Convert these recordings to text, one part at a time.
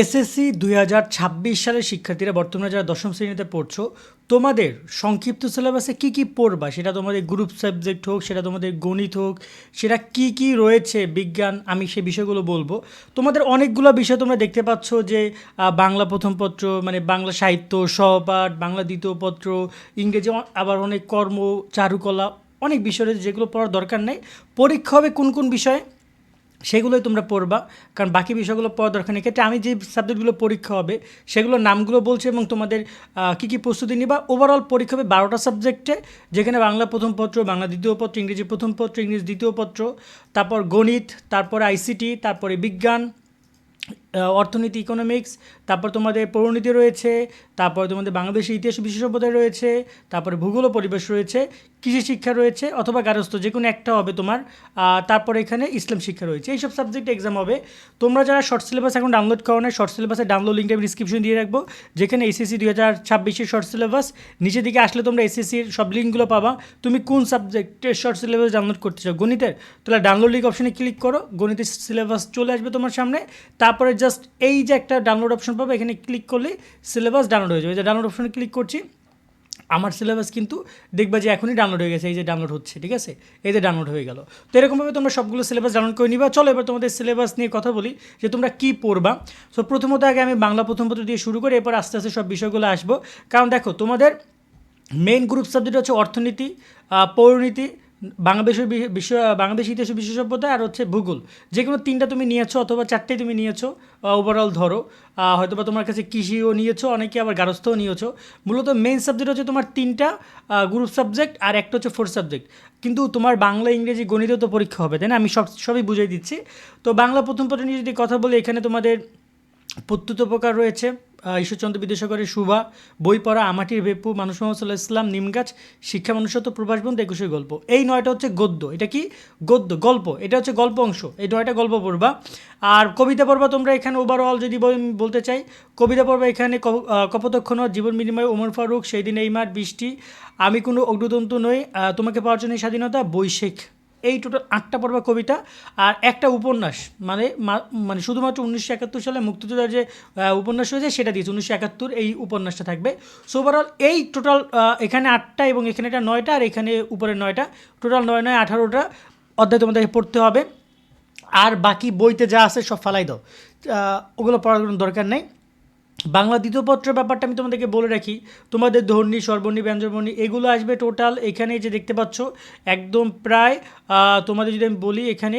SSC দুই হাজার ছাব্বিশ সালের শিক্ষার্থীরা বর্তমানে যারা দশম শ্রেণীতে পড়ছো, তোমাদের সংক্ষিপ্ত সিলেবাসে কী কী পড়বা? সেটা তোমাদের গ্রুপ সাবজেক্ট হোক, সেটা তোমাদের গণিত হোক, সেটা কী কী রয়েছে বিজ্ঞান? আমি সে বিষয়গুলো বলব। তোমাদের অনেকগুলো বিষয় তোমরা দেখতে পাচ্ছ যে বাংলা প্রথম পত্র মানে বাংলা সাহিত্য সহপাঠ বাংলা দ্বিতীয় পত্র, ইংরেজি আবার অনেক কর্ম, চারুকলা, অনেক বিষয় রয়েছে যেগুলো পড়ার দরকার নেই। পরীক্ষা হবে কোন কোন বিষয়ে? সেগুলোই তোমরা পড়বা। কারণ বাকি বিষয়গুলো পড়া দরকার নেই। ক্ষেত্রে আমি যে সাবজেক্টগুলো পরীক্ষা হবে সেগুলোর নামগুলো বলছি এবং তোমাদের কি কী প্রস্তুতি নিবা। ওভারঅল পরীক্ষা হবে বারোটা সাবজেক্টে যেখানে বাংলা প্রথম পত্র, বাংলা দ্বিতীয় পত্র, ইংরেজি প্রথম পত্র, ইংরেজি দ্বিতীয় পত্র, তারপর গণিত, তারপর আইসিটি, তারপরে বিজ্ঞান অর্থনীতি ইকোনমিক্স তারপর তোমাদের পৌরনীতি রয়েছে, তারপর তোমাদের বাংলাদেশের ইতিহাস বিশেষজ্ঞতা রয়েছে, তারপরে ভূগোল পরিবেশ রয়েছে, কৃষি শিক্ষা রয়েছে অথবা গারস্থ, যে কোনো একটা হবে তোমার তারপর এখানে ইসলাম শিক্ষা রয়েছে। এইসব সাবজেক্ট এক্সাম হবে। তোমরা যারা শর্ট সিলেবাস এখন ডাউনলোড করো না শর্ট সিলেবাসের ডাউনলোড লিঙ্কটা আমি ডিসক্রিপশন দিয়ে রাখব। যেখানে এসএসসি দুই হাজার ছাব্বিশের শর্ট সিলেবাস নিচে দিকে আসলে তোমরা এসএসসির সব লিঙ্কগুলো পাবা। তুমি কোন সাবজেক্টের শর্ট সিলেবাস ডাউনলোড করতে চাও? গণিতের? তাহলে ডাউনলোড লিঙ্ক অপশনে ক্লিক করো, গণিতের সিলেবাস চলে আসবে তোমার সামনে। তারপরে জাস্ট এই যে একটা ডাউনলোড অপশন পাবে, এখানে ক্লিক করলে সিলেবাস ডাউনলোড হয়ে যাবে। যে ডাউনলোড অপশনে ক্লিক করছি, আমার সিলেবাস কিন্তু দেখবা যে এখনই ডাউনলোড হয়ে গেছে, এই যে ডাউনলোড হচ্ছে, ঠিক আছে? এই যে ডাউনলোড হয়ে গেল। তো এরকমভাবে তোমরা সবগুলো সিলেবাস ডাউনলোড করে নিবা। চলো, এবার তোমাদের সিলেবাস নিয়ে কথা বলি, যে তোমরা কী পড়বা। সো প্রথমত আগে আমি বাংলা প্রথম পত্র দিয়ে শুরু করে, এরপর আস্তে আস্তে সব বিষয়গুলো আসব। কারণ দেখো, তোমাদের মেইন গ্রুপ সাবজেক্ট হচ্ছে অর্থনীতি পৌরনীতি বাংলাদেশের বি- বিশ্ব বাংলাদেশ ইতিহাস বিশেষজ্ঞতা আর হচ্ছে ভূগোল। যে কোনো তিনটা তুমি নিয়েছো অথবা চারটেই তুমি নিয়েছো ওভারঅল ধরো। আহ, হয়তোবা তোমার কাছে কৃষিও নিয়েছো অনেকে আবার গারস্থও নিয়েছো। মূলত মেইন সাবজেক্ট হচ্ছে তোমার তিনটা গ্রুপ সাবজেক্ট আর একটা হচ্ছে ফোর সাবজেক্ট কিন্তু তোমার বাংলা ইংরেজি গণিতেও তো পরীক্ষা হবে তাই না? আমি সব সবই বুঝিয়ে দিচ্ছি। তো বাংলা প্রথম পত্র নিয়ে যদি কথা বলি এখানে তোমাদের প্রত্যুত প্রকার রয়েছে। ঈশ্বরচন্দ্র বিদ্যাসাগরের শুভা বই পড়া আমাটির বেপু মানুষ মোহাম্মদ ইসলাম নিমগাছ শিক্ষা মনুষ্যত্ব, প্রভাসবন্ধ একুশে গল্প। এই নয়টা হচ্ছে গদ্য। এটা কি? গদ্য, গল্প। এটা হচ্ছে গল্প অংশ। এই নয়টা গল্প পড়বা। আর কবিতা পড়বা তোমরা এখানে ওভারঅল যদি বল- বলতে চাই, কবিতা পড়বা এখানে কপোতক্ষণ জীবন বিনিময়, ওমর ফারুক, সেই দিন এই মাঠ, বৃষ্টি, আমি কোনো অগ্রদন্ত নই তোমাকে পাওয়ার জন্য স্বাধীনতা, বৈশেখ। এই টোটাল আটটা পড়বা কবিতা আর একটা উপন্যাস। মানে মানে শুধুমাত্র উনিশশো একাত্তর সালে মুক্তিযোদ্ধার যে উপন্যাস হয়েছে সেটা দিয়েছে। উনিশশো একাত্তর এই উপন্যাসটা থাকবে। সো ওভারঅল এই টোটাল এখানে আটটা এবং এখানে এটা নয়টা আর এখানে উপরে নয়টা। টোটাল নয় নয় আঠারোটা অধ্যায় তোমাদেরকে পড়তে হবে। আর বাকি বইতে যা আছে সব ফালাই দাও। ওগুলো পড়ার কোনো দরকার নেই। বাংলা দ্বিতীয় পত্রের ব্যাপারটা আমি তোমাদেরকে বলে রাখি। তোমাদের ধ্বনি স্বরবর্ণী ব্যঞ্জনবর্ণী, এগুলো আসবে টোটাল এখানে যে দেখতে পাচ্ছ। একদম প্রায় তোমাদের যদি আমি বলি এখানে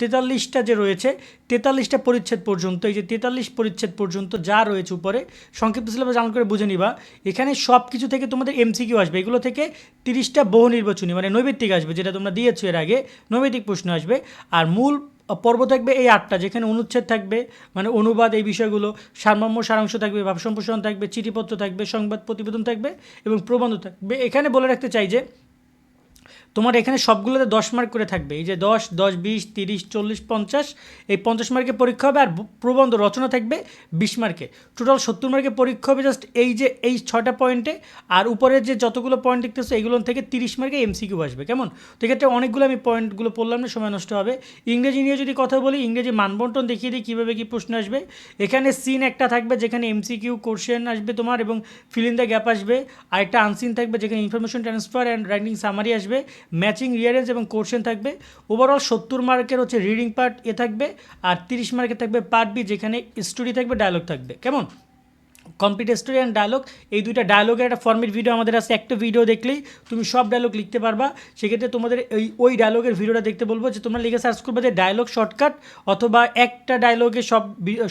তেতাল্লিশটা যে রয়েছে, তেতাল্লিশটা পরিচ্ছেদ পর্যন্ত, এই যে তেতাল্লিশ পরিচ্ছেদ পর্যন্ত যা রয়েছে উপরে, সংক্ষিপ্ত সিলেবাস জান করে বুঝে নিবা। এখানে সব কিছু থেকে তোমাদের এমসিকিউ আসবে। এগুলো থেকে তিরিশটা বহু নির্বাচনী মানে নৈবেত্তিক আসবে, যেটা তোমরা দিয়েছ এর আগে, নৈবেত্তিক প্রশ্ন আসবে। আর মূল পর্ব থাকবে এই আটটা, যেখানে অনুচ্ছেদ থাকবে মানে অনুবাদ, এই বিষয়গুলো, সারমর্ম, সারাংশ থাকবে ভাব সম্প্রসারণ থাকবে, চিঠিপত্র থাকবে, সংবাদ প্রতিবেদন থাকবে এবং প্রবন্ধ থাকবে। এখানে বলে রাখতে চাই যে তোমার এখানে সবগুলোতে দশ মার্ক করে থাকবে। এই যে দশ দশ, বিশ, তিরিশ, চল্লিশ, পঞ্চাশ, এই পঞ্চাশ মার্কের পরীক্ষা হবে আর প্রবন্ধ রচনা থাকবে বিশ মার্কে টোটাল সত্তর মার্কের পরীক্ষা হবে জাস্ট এই যে, এই ছয়টা পয়েন্টে আর উপরের যে যতগুলো পয়েন্ট দেখতেছো এইগুলো থেকে তিরিশ মার্কে এমসিকিউ আসবে, কেমন? তো এক্ষেত্রে অনেকগুলো আমি পয়েন্টগুলো পড়লাম না, সময় নষ্ট হবে। ইংরেজি নিয়ে যদি কথা বলি, ইংরেজি মানবন্টন দেখিয়ে দিই, কীভাবে কী প্রশ্ন আসবে। এখানে সিন একটা থাকবে, যেখানে এমসিকিউ কোশ্চেন আসবে তোমার এবং ফিল ইন দ্য গ্যাপ আসবে। আর একটা আনসিন থাকবে, যেখানে information transfer and writing summary আসবে। ম্যাচিং রিয়ারেন্স এবং কোশ্চেন থাকবে। ওভারঅল সত্তর মার্কের হচ্ছে রিডিং পার্ট এ থাকবে, আর তিরিশ মার্কের থাকবে পার্ট বি যেখানে স্টোরি থাকবে ডায়লগ থাকবে। কেমন? কমপ্লিট স্টোরি অ্যান্ড ডায়লগ এই দুইটা ডায়লগের একটা ফর্মেট ভিডিও আমাদের আছে। একটা ভিডিও দেখলেই তুমি সব ডায়লগ লিখতে পারবা। সেক্ষেত্রে তোমাদের ওই ওই ডায়লগের ভিডিওটা দেখতে বলব যে, তোমরা লিখে সার্চ করবে যে ডায়লগ শর্টকাট অথবা একটা ডায়লগে সব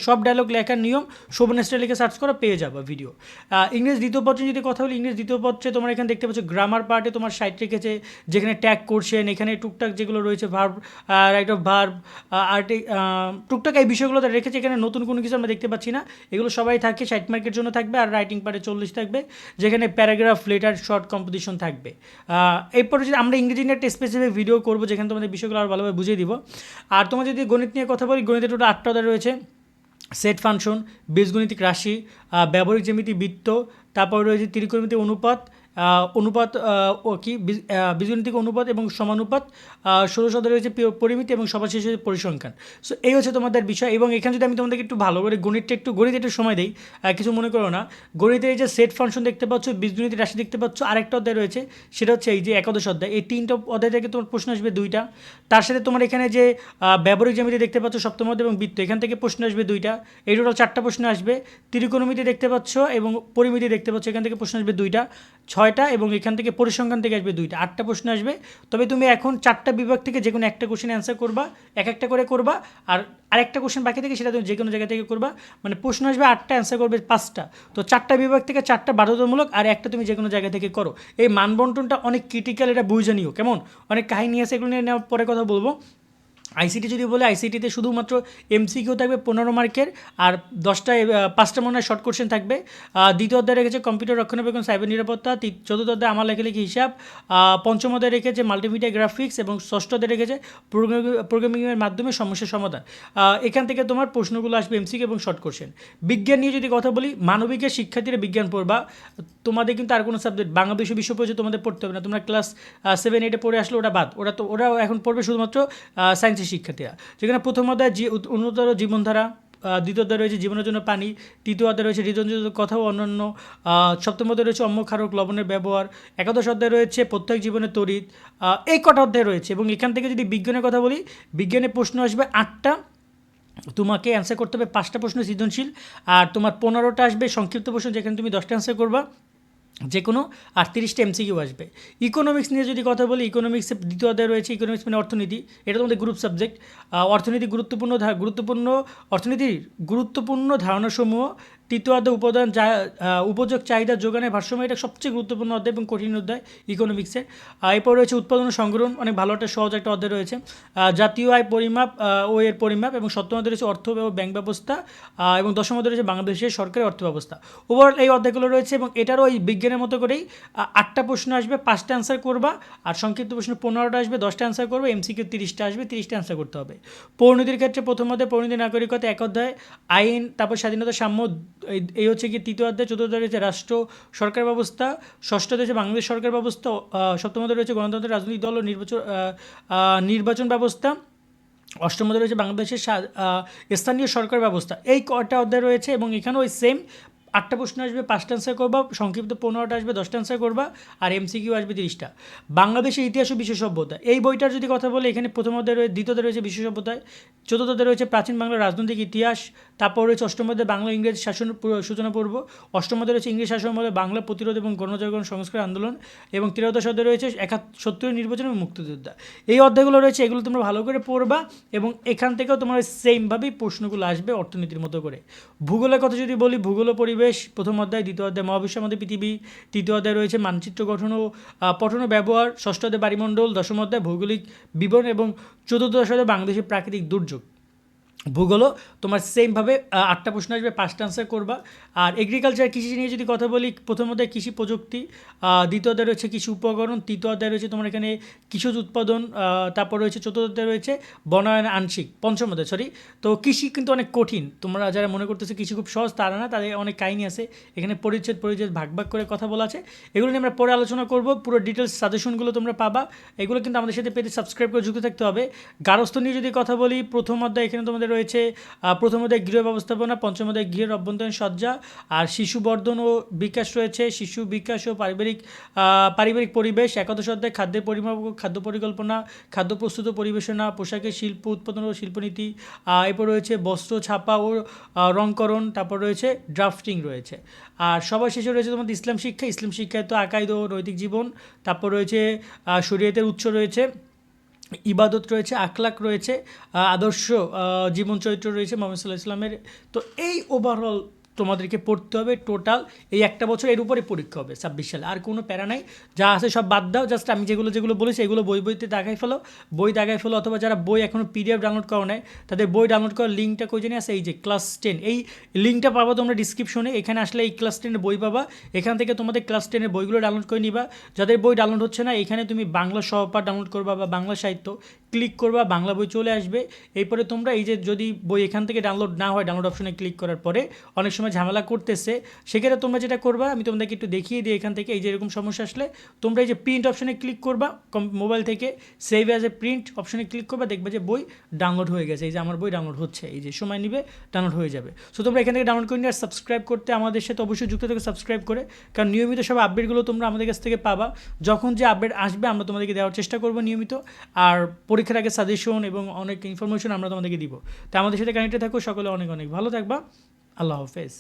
সব ডায়লগ লেখার নিয়ম শোভন স্টাইল লিখে সার্চ করো, পেয়ে যাব ভিডিও ইংরেজ দ্বিতীয় পত্রে যদি কথা বলি, ইংরেজ দ্বিতীয় পত্রে তোমরা এখানে দেখতে পাচ্ছ গ্রামার পার্টে তোমার সাইট রেখেছে, যেখানে ট্যাগ করছেন এখানে টুকটাক যেগুলো রয়েছে ভার্ব রাইট অফ ভার্ব আর্টি টুকটাক এই বিষয়গুলো রেখেছে। এখানে নতুন কোনো কিছু আমরা দেখতে পাচ্ছি না। এগুলো সবাই থাকে সাইট মার্কের জন্য থাকবে আর রাইটিং পার্টে চল্লিশ থাকবে, যেখানে প্যারাগ্রাফ, লেটার, শর্ট কম্পোজিশন থাকবে। এরপরে যদি আমরা ইংরেজি নিয়ে একটা স্পেসিফিক ভিডিও করব, যেখানে তোমাদের বিষয়গুলো আরও ভালোভাবে বুঝিয়ে দিব। আর তোমার যদি গণিত নিয়ে কথা বলি গণিতের টোটাল আটটা অর্ডার রয়েছে। সেট ফাংশন, বীজগণিতিক রাশি ব্যবহারিক জ্যামিতি, বৃত্ত, তারপর রয়েছে ত্রিকোণমিতি অনুপাত অনুপাত কি বীজগণিতিক অনুপাত এবং সমানুপাত ষোলো রয়েছে পরিমিতি এবং সবার শেষে পরিসংখ্যান। সো এই হচ্ছে তোমাদের বিষয় এবং এখানে যদি আমি তোমাদেরকে একটু ভালো করে গণিতটা একটু, গণিত একটু সময় দিই কিছু মনে করো না। গণিতের এই যে সেট ফাংশন দেখতে পাচ্ছ বীজগণিত রাশি দেখতে পাচ্ছ, আরেকটা অধ্যায় রয়েছে, সেটা হচ্ছে এই যে একাদশ অধ্যায়। এই তিনটা অধ্যায় থেকে তোমার প্রশ্ন আসবে দুইটা। তার সাথে তোমার এখানে যে ব্যবহারিক জ্যামিতি দেখতে পাচ্ছ, সপ্তম অধ্যায় এবং বৃত্ত, এখান থেকে প্রশ্ন আসবে দুইটা। এই টোটাল চারটা প্রশ্ন আসবে। ত্রিকোণমিতি দেখতে পাচ্ছ এবং পরিমিতি দেখতে পাচ্ছ, এখান থেকে প্রশ্ন আসবে দুইটা। ছয়টা এবং এখান থেকে পরিসংখ্যান থেকে আসবে দুইটা। আটটা প্রশ্ন আসবে। তবে তুমি এখন চারটা বিভাগ থেকে যে কোনো একটা কোশ্চেন অ্যান্সার করবা, এক একটা করে করবা আর আরেকটা কোশ্চেন বাকি থেকে সেটা তুমি যে কোনো জায়গা থেকে করবা। মানে প্রশ্ন আসবে আটটা অ্যান্সার করবে পাঁচটা। তো চারটা বিভাগ থেকে চারটা বাধ্যতামূলক আর একটা তুমি যে কোনো জায়গা থেকে করো। এই মানবন্টনটা অনেক ক্রিটিক্যাল এটা বুঝে নিও। কেমন? অনেক কাহিনী আছে, এগুলো নিয়ে নেওয়ার পরে কথা বলব। আইসিটি যদি বলে আইসিটিতে শুধুমাত্র এমসিকিউ থাকবে পনেরো মার্কের আর দশটা পাঁচটা মনে হয় শর্ট কোশ্চেন থাকবে। দ্বিতীয় অধ্যায় রেখেছে কম্পিউটার রক্ষণাবেক্ষণ, সাইবার নিরাপত্তা চতুর্থ অধ্যায় আমার লেখালেখি হিসাব পঞ্চম অধ্যায় রেখেছে মাল্টিমিডিয়া গ্রাফিক্স এবং ষষ্ঠ অধ্যায় রেখেছে প্রোগ্রামিংয়ের মাধ্যমে সমস্যার সমাধান। এখান থেকে তোমার প্রশ্নগুলো আসবে এমসিকিউ এবং শর্ট কোশ্চেন। বিজ্ঞান নিয়ে যদি কথা বলি, মানবিকের শিক্ষার্থীরা বিজ্ঞান পড়বা, তোমাদের কিন্তু আর কোনো সাবজেক্ট বাংলা বিশ্ব পরিচয় তোমাদের পড়তে হবে না। তোমরা ক্লাস সেভেন এইটে পড়ে আসলে ওটা বাদ। ওরা তো ওরা এখন পড়বে শুধুমাত্র সায়েন্সের শিক্ষার্থীরা। যেখানে প্রথম অধ্যায় উন্নতর জীবনধারা দ্বিতীয় অধ্যায় রয়েছে জীবনের জন্য পানি, তৃতীয় অধ্যায় রয়েছে হৃদয়জনিত কথা ও অন্যান্য সপ্তম অধ্যায় রয়েছে অম্ল ক্ষারক, লবণের ব্যবহার, একাদশ অধ্যায় রয়েছে প্রত্যেক জীবনের তড়িৎ এই কটা অধ্যায় রয়েছে এবং এখান থেকে যদি বিজ্ঞানের কথা বলি, বিজ্ঞানের প্রশ্ন আসবে আটটা, তোমাকে অ্যান্সার করতে হবে পাঁচটা প্রশ্ন সৃজনশীল, আর তোমার পনেরোটা আসবে সংক্ষিপ্ত প্রশ্ন যেখানে তুমি দশটা অ্যান্সার করবা। যে কোনো আটত্রিশটা তিরিশটা এমসিকিউ আসবে। ইকোনমিক্স নিয়ে যদি কথা বলি ইকোনমিক্সের দ্বিতীয় অধ্যায় রয়েছে ইকোনমিক্স মানে অর্থনীতি। এটা তোমাদের গ্রুপ সাবজেক্ট অর্থনীতি গুরুত্বপূর্ণ গুরুত্বপূর্ণ অর্থনীতির গুরুত্বপূর্ণ ধারণাসমূহ তৃতীয় অধ্যায় উপাদান যা উপযোগ চাহিদা যোগানের ভারসাম্য, এটা সবচেয়ে গুরুত্বপূর্ণ অধ্যায় এবং কঠিন অধ্যায় ইকোনমিক্সের এরপর রয়েছে উৎপাদন সংগ্রহণ অনেক ভালো একটা সহজ একটা অধ্যায় রয়েছে। জাতীয় আয় পরিমাপ ও এর পরিমাপ এবং সপ্তম অধ্যায় রয়েছে অর্থ ও ব্যাংক ব্যবস্থা এবং দশম অধ্যায় রয়েছে বাংলাদেশের সরকারি অর্থ ব্যবস্থা ওভারঅল এই অধ্যায়গুলো রয়েছে এবং এটারও ওই বিজ্ঞানের মতো করেই আটটা প্রশ্ন আসবে, পাঁচটা অ্যান্সার করবা, আর সংক্ষিপ্ত প্রশ্ন পনেরোটা আসবে, দশটা অ্যান্সার করবে এমসিকিউ তিরিশটা আসবে, তিরিশটা অ্যান্সার করতে হবে। পরিণতির ক্ষেত্রে প্রথম অধ্যায় পরিণতি নাগরিকতা, এক অধ্যায় আইন, তারপর স্বাধীনতা সাম্য এই- হচ্ছে কি তৃতীয় অধ্যায় চতুর্থ রয়েছে রাষ্ট্র সরকার ব্যবস্থা ষষ্ঠ রয়েছে বাংলাদেশ সরকার ব্যবস্থা আহ, সপ্তম অধ্যায় রয়েছে গণতন্ত্র রাজনৈতিক দল ও নির্বাচন নির্বাচন ব্যবস্থা অষ্টম অধ্যায় রয়েছে বাংলাদেশের স্থানীয় সরকার ব্যবস্থা। এই কটা অধ্যায় রয়েছে এবং এখানেও সেম আটটা প্রশ্ন আসবে, পাঁচটা অ্যান্সার করবা, সংক্ষিপ্ত পনেরোটা আসবে, দশটা অ্যান্সার করবা, আর এমসিকিউ আসবে তিরিশটা। বাংলাদেশের ইতিহাস ও বিশ্ব সভ্যতা এই বইটার যদি কথা বলে, এখানে প্রথম অধ্যায় রয়েছে দ্বিতীয়তে রয়েছে বিশ্ব সভ্যতায় চতুর্থ অধ্যায় রয়েছে প্রাচীন বাংলার রাজনৈতিক ইতিহাস, তারপর রয়েছে অষ্টম অধ্যায় বাংলা ইংরেজ শাসন সূচনা পূর্ব, অষ্টম অধ্যায় রয়েছে ইংরেজ শাসনের মধ্যে বাংলা প্রতিরোধ এবং গণজাগরণ সংস্কার আন্দোলন, এবং অধ্যায় রয়েছে একাত একাত্তর নির্বাচন এবং মুক্তিযোদ্ধা। এই অধ্যায়গুলো রয়েছে, এগুলো তোমরা ভালো করে পড়বা, এবং এখান থেকেও তোমার সেমভাবেই প্রশ্নগুলো আসবে অর্থনীতির মতো করে। ভূগোলের কথা যদি বলি, ভূগোল ও পরিবেশ, প্রথম অধ্যায়, দ্বিতীয় অধ্যায় মহাবিশ্ব আমাদের পৃথিবী, তৃতীয় অধ্যায় রয়েছে মানচিত্র গঠন ও পঠন ব্যবহার, ষষ্ঠ অধ্যায় বাড়িমণ্ডল, দশম অধ্যায় ভৌগোলিক বিবরণ এবং চতুর্দশ অধ্যায় বাংলাদেশের প্রাকৃতিক দুর্যোগ। ভূগোলও তোমার সেমভাবে আটটা প্রশ্ন আসবে পাঁচটা আনসার করবা। আর এগ্রিকালচার কৃষি নিয়ে যদি কথা বলি প্রথমত কৃষি প্রযুক্তি দ্বিতীয় অধ্যায় রয়েছে কৃষি উপকরণ, তৃতীয় অধ্যায় রয়েছে তোমার এখানে কৃষিজ উৎপাদন তারপর রয়েছে চতুর্থ অধ্যায় রয়েছে বনায়ন আংশিক, পঞ্চম অধ্যায় সরি তো কৃষি কিন্তু অনেক কঠিন। তোমরা যারা মনে করতেছে কৃষি খুব সহজ, তারা না, তাদের অনেক কাহিনী আছে। এখানে পরিচ্ছেদ পরিচ্ছেদ, ভাগ ভাগ করে কথা বলা আছে। এগুলো নিয়ে আমরা পরে আলোচনা করব। পুরো ডিটেলস সাজেশনগুলো তোমরা পাবা। এগুলো কিন্তু আমাদের সাথে পেতে সাবস্ক্রাইব করে যুক্ত থাকতে হবে। গারস্থ নিয়ে যদি কথা বলি, প্রথম অধ্যায় এখানে তোমাদের রয়েছে আহ, প্রথম অধ্যায় গৃহ ব্যবস্থাপনা পঞ্চম অধ্যায় গৃহের অভ্যন্তরীণ সজ্জা আর শিশু বর্ধন ও বিকাশ রয়েছে শিশু বিকাশ ও পারিবারিক পারিবারিক পরিবেশ একাদশ অধ্যায় খাদ্যের পরিমাপ ও খাদ্য পরিকল্পনা খাদ্য প্রস্তুত পরিবেশনা পোশাকের শিল্প উৎপাদন ও শিল্পনীতি এরপর রয়েছে বস্ত্র ছাপা ও রংকরণ তারপর রয়েছে ড্রাফটিং রয়েছে। আর সবার শেষে রয়েছে তোমাদের ইসলাম শিক্ষা ইসলাম শিক্ষায় তো আকাইদ ও নৈতিক জীবন তারপর রয়েছে শরীয়তের উৎস রয়েছে। ইবাদত রয়েছে আখলাক রয়েছে আদর্শ জীবন চরিত্র রয়েছে মোহাম্মদ সাল্লাহ ইসলামের তো এই ওভারঅল তোমাদেরকে পড়তে হবে টোটাল, এই একটা বছর এর উপরে পরীক্ষা হবে ছাব্বিশ সালে, আর কোনো প্যারা নাই। যা আছে সব বাদ দাও জাস্ট আমি যেগুলো যেগুলো বলেছি, এগুলো বই বইতে দেখাই ফেলো। বই দেখাই ফেলো, অথবা যারা বই এখনও পিডিএফ ডাউনলোড করা নেয় তাদের বই ডাউনলোড করার লিঙ্কটা কই জানি আছে, এই যে ক্লাস টেন এই লিঙ্কটা পাবো তোমরা ডিসক্রিপশনে এখানে আসলে এই ক্লাস টেনের বই পাবা। এখান থেকে তোমাদের ক্লাস টেনের বইগুলো ডাউনলোড করে নিবা। যাদের বই ডাউনলোড হচ্ছে না, এখানে তুমি বাংলা সহপাঠ ডাউনলোড করবা বা বাংলা সাহিত্য ক্লিক করবা, বাংলা বই চলে আসবে। এরপরে তোমরা এই যে যদি বই এখান থেকে ডাউনলোড না হয় ডাউনলোড অপশনে ক্লিক করার পরে, অনেক সময় সময় ঝামেলা করতেছে, সেক্ষেত্রে তোমরা যেটা করবা, আমি তোমাদেরকে একটু দেখিয়ে দিই এখান থেকে, এই যে এরকম সমস্যা আসলে, তোমরা এই যে প্রিন্ট অপশনে ক্লিক করবা মোবাইল থেকে সেভ অ্যাজ এ প্রিন্ট অপশনে ক্লিক করবা, দেখবে যে বই ডাউনলোড হয়ে গেছে, এই যে আমার বই ডাউনলোড হচ্ছে, এই যে সময় নিবে ডাউনলোড হয়ে যাবে। সো তোমরা এখান থেকে ডাউনলোড করে নিয়ে আর সাবস্ক্রাইব করতে আমাদের সাথে অবশ্যই যুক্ত থেকে সাবস্ক্রাইব করে, কারণ নিয়মিত সব আপডেটগুলো তোমরা আমাদের কাছ থেকে পাবা। যখন যে আপডেট আসবে, আমরা তোমাদেরকে দেওয়ার চেষ্টা করব নিয়মিত, আর পরীক্ষার আগে সাজেশন এবং অনেক ইনফরমেশন আমরা তোমাদেরকে দিব। তা আমাদের সাথে কানেক্টে থাকো, সকলে অনেক অনেক ভালো থাকবা। আল্লাহ হাফেজ